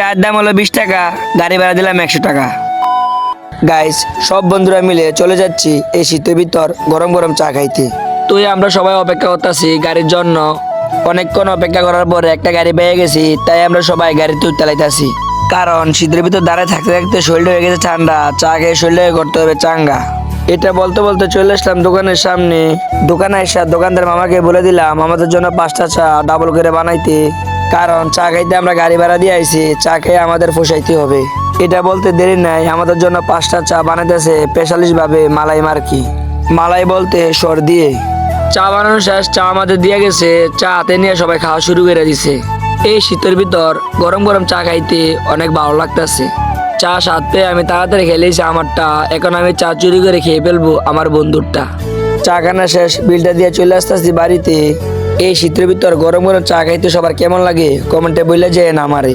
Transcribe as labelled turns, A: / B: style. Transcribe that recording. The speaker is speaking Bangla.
A: চায়ের দাম হলো বিশ টাকা, গাড়ি ভাড়া দিলাম একশো টাকা। গাইস সব বন্ধুরা মিলে চলে যাচ্ছি এই শীতের ভিতর গরম গরম চা খাইতে। তুই আমরা সবাই অপেক্ষা করতেছি গাড়ির জন্য। অনেকক্ষণ অপেক্ষা করার পরে একটা গাড়ি পেয়ে গেছি, তাই আমরা সবাই গাড়িতে চালাইতেছি কারণ শীতের ভিতর দাঁড়ায় থাকতে থাকতে শরীরটা হয়ে গেছে ঠান্ডা, চা খেয়ে শরীরটা করতে হবে চাঙ্গা। এটা বলতে বলতে চলে আসলাম দোকানের সামনে। দোকানে এসে দোকানদার মামাকে বলে দিলাম, আমাদের জন্য পাঁচটা চা ডাবল করে বানাইতে। কারণ চা খাইতে আমরা গাড়ি ভাড়া দিয়ে আইছি, চা খেয়ে আমাদের পোষাইতে হবে। এটা বলতে দেরি নাই, আমাদের জন্য পাঁচটা চা বানাইতেছে স্পেশালিস্ট ভাবে মালাই মার্কি। মালাই বলতে সর দিয়ে চা বানানো শেষ, চা আমাদের দিয়ে গেছে, চা হাতে নিয়ে সবাই খাওয়া শুরু করে দিছে। এই শীতের ভিতর গরম গরম চা খাইতে অনেক ভালো লাগতেছে। চা পেয়ে আমি তাড়াতাড়ি খেলেছি আমারটা, এখন আমি চা চুরি করে খেয়ে ফেলব আমার বন্ধুরটা। চা খানা শেষ, বিলটা দিয়ে চলে আসতেছি বাড়িতে। এই শীতের ভিতর গরম গরম চা খাইতে সবার কেমন লাগে? কমেন্টে বললে যে না আমারে।